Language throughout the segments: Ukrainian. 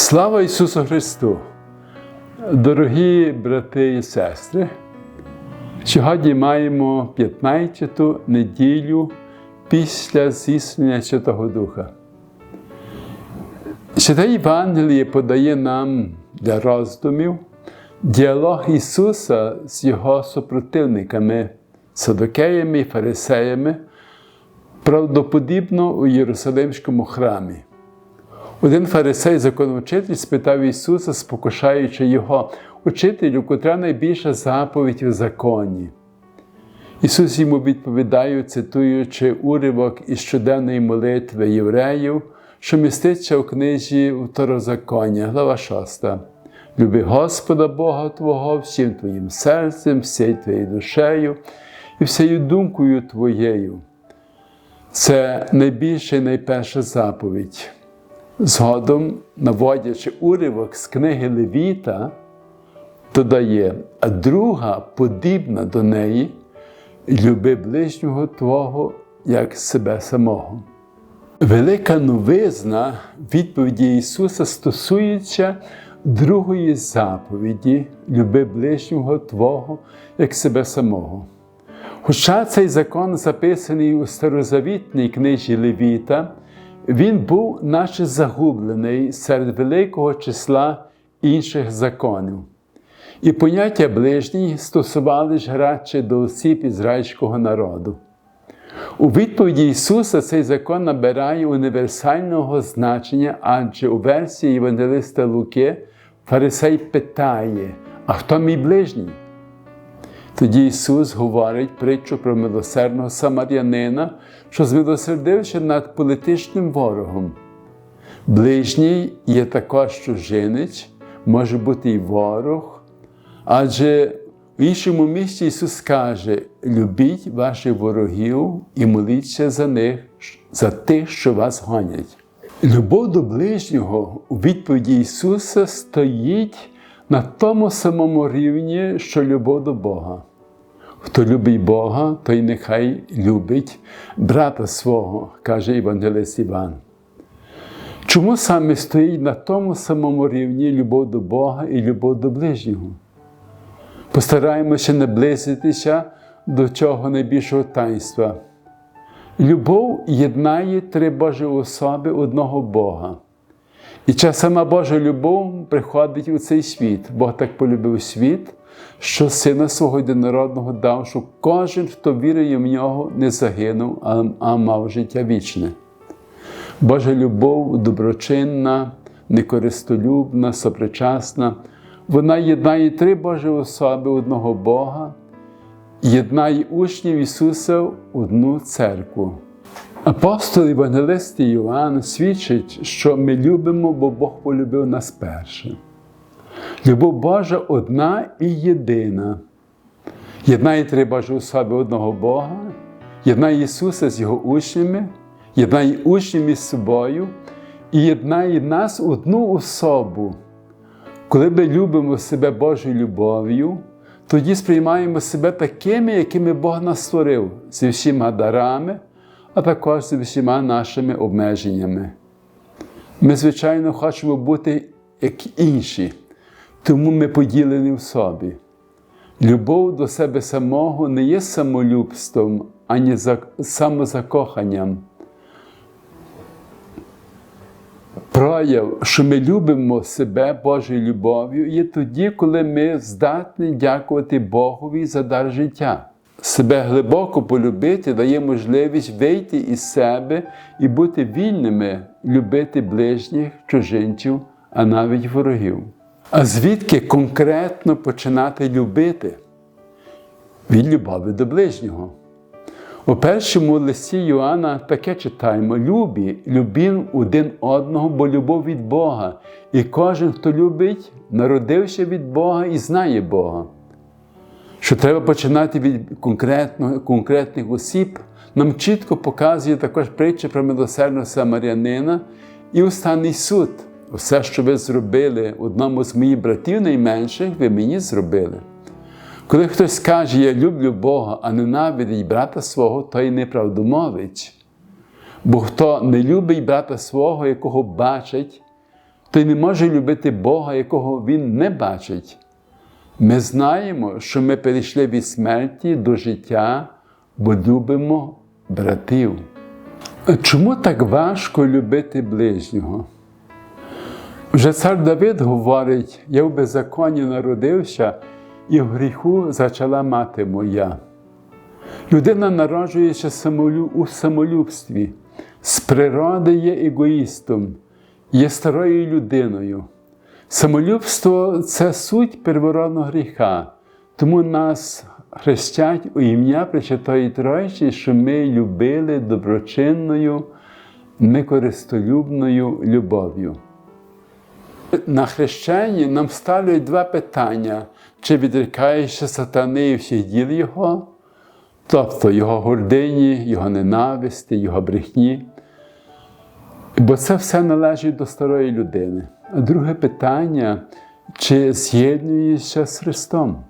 Слава Ісусу Христу! Дорогі брати і сестри! Сьогодні маємо 15-ту неділю після зіснення Святого Духа. Святе Євангеліє подає нам для роздумів діалог Ісуса з Його супротивниками, садокеями і фарисеями, правдоподібно у Єрусалимському храмі. Один фарисей, законовчитель, спитав Ісуса, спокушаючи Його, учителю, котра найбільша заповідь у законі. Ісус йому відповідає, цитуючи уривок із щоденної молитви євреїв, що міститься у книзі Второзаконня, глава 6. Люби Господа Бога Твого всім твоїм серцем, всією твоєю душею і всією думкою твоєю. Це найбільша і найперша заповідь. Згодом, наводячи уривок з книги Левіта, додає, а друга, подібна до неї, люби ближнього Твого як себе самого. Велика новизна відповіді Ісуса стосується другої заповіді люби ближнього Твого як себе самого. Хоча цей закон записаний у старозавітній книжі Левіта, він був наче загублений серед великого числа інших законів. І поняття ближній стосувалися радше до осіб ізраїльського народу. У відповіді Ісуса цей закон набирає універсального значення, адже у версії Євангелиста Луки фарисей питає: А хто мій ближній? Тоді Ісус говорить притчу про милосердного самарянина, що змилосердився над політичним ворогом. Ближній є також чужинець, може бути і ворог, адже в іншому місці Ісус каже: любіть ваших ворогів і моліться за них, за тих, що вас гонять. Любов до ближнього у відповіді Ісуса стоїть на тому самому рівні, що любов до Бога. Хто любить Бога, той нехай любить брата свого, каже Євангелист Іван. Чому саме стоїть на тому самому рівні любов до Бога і любов до ближнього? Постараємося наблизитися до цього найбільшого таїнства. Любов єднає три Божі особи одного Бога. І ця сама Божа любов приходить у цей світ. Бог так полюбив світ, що Сина свого єдинородного дав, щоб кожен, хто вірує в нього, не загинув, а, а мав життя вічне. Божа любов доброчинна, некористолюбна, сопричасна. Вона єднає три Божі особи одного Бога, єднає учнів Ісуса в одну церкву. Апостол Євангелист Іоанн свідчить, що ми любимо, бо Бог полюбив нас перше. Любов Божа одна і єдина. Єднає три Божі особи одного Бога, єднає Ісуса з Його учнями, єднає учнів із собою і єднає нас одну особу. Коли ми любимо себе Божою любов'ю, тоді сприймаємо себе такими, якими Бог нас створив, зі всіма дарами, а також зі всіма нашими обмеженнями. Ми, звичайно, хочемо бути як інші, тому ми поділені в собі. Любов до себе самого не є самолюбством, ані самозакоханням. Прояв, що ми любимо себе Божою любов'ю, є тоді, коли ми здатні дякувати Богові за дар життя. Себе глибоко полюбити дає можливість вийти із себе і бути вільними, любити ближніх, чужинців, а навіть ворогів. А звідки конкретно починати любити? Від любові до ближнього. У першому листі Йоанна таке читаємо: Любі, любім один одного, бо любов від Бога. І кожен, хто любить, народився від Бога і знає Бога. Що треба починати від конкретних осіб, нам чітко показує також притча про милосердного самарянина і останній суд. Все, що ви зробили одному з моїх братів найменших, ви мені зробили. Коли хтось скаже, я люблю Бога, а ненавидить брата свого, то й неправдомовець. Бо хто не любить брата свого, якого бачить, той не може любити Бога, якого він не бачить. Ми знаємо, що ми перейшли від смерті до життя, бо любимо братів. Чому так важко любити ближнього? Вже цар Давид говорить: я в беззаконні народився, і в гріху зачала мати моя. Людина народжується самолю- у самолюбстві, з природи є егоїстом, є старою людиною. Самолюбство це суть первородного гріха, тому нас хрестять у ім'я Пречитої Тройці, що ми любили доброчинною, некористолюбною любов'ю. На хрещенні нам ставлять два питання: чи відрікаєшся сатани і всіх діл його, тобто його гордині, його ненависті, його брехні. Бо це все належить до старої людини. А друге питання, чи з'єднуєшся з Христом,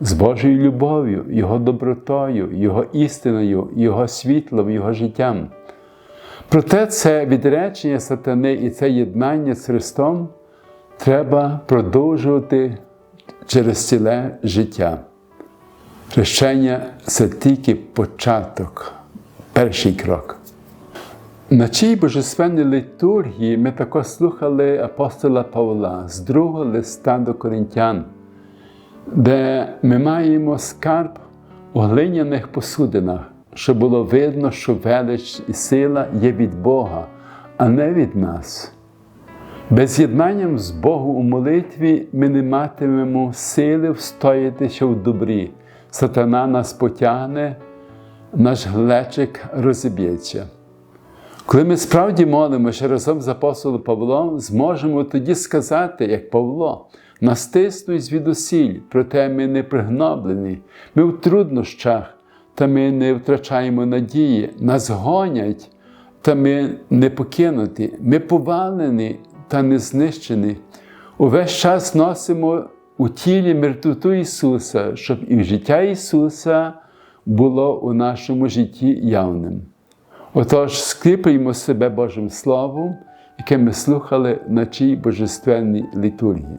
з Божою любов'ю, Його добротою, Його істиною, Його світлом, Його життям. Проте це відречення сатани і це єднання з Христом треба продовжувати через ціле життя. Хрещення це тільки початок, перший крок. На чій божественній літургії ми також слухали апостола Павла з другого листа до Коринтян, де ми маємо скарб у глиняних посудинах, щоб було видно, що велич і сила є від Бога, а не від нас. Без єднанням з Богом у молитві ми не матимемо сили встоятися в добрі. Сатана нас потягне, наш глечик розіб'ється. Коли ми справді молимося разом з апостолом Павлом, зможемо тоді сказати, як Павло, нас тиснуть звідусіль, проте ми не пригноблені, ми в труднощах, та ми не втрачаємо надії, нас гонять, та ми не покинуті, ми повалені та не знищений. Увесь час носимо у тілі мертвоту Ісуса, щоб і життя Ісуса було у нашому житті явним. Отож, скріпуємо себе Божим Словом, яке ми слухали на чій божественній літургії.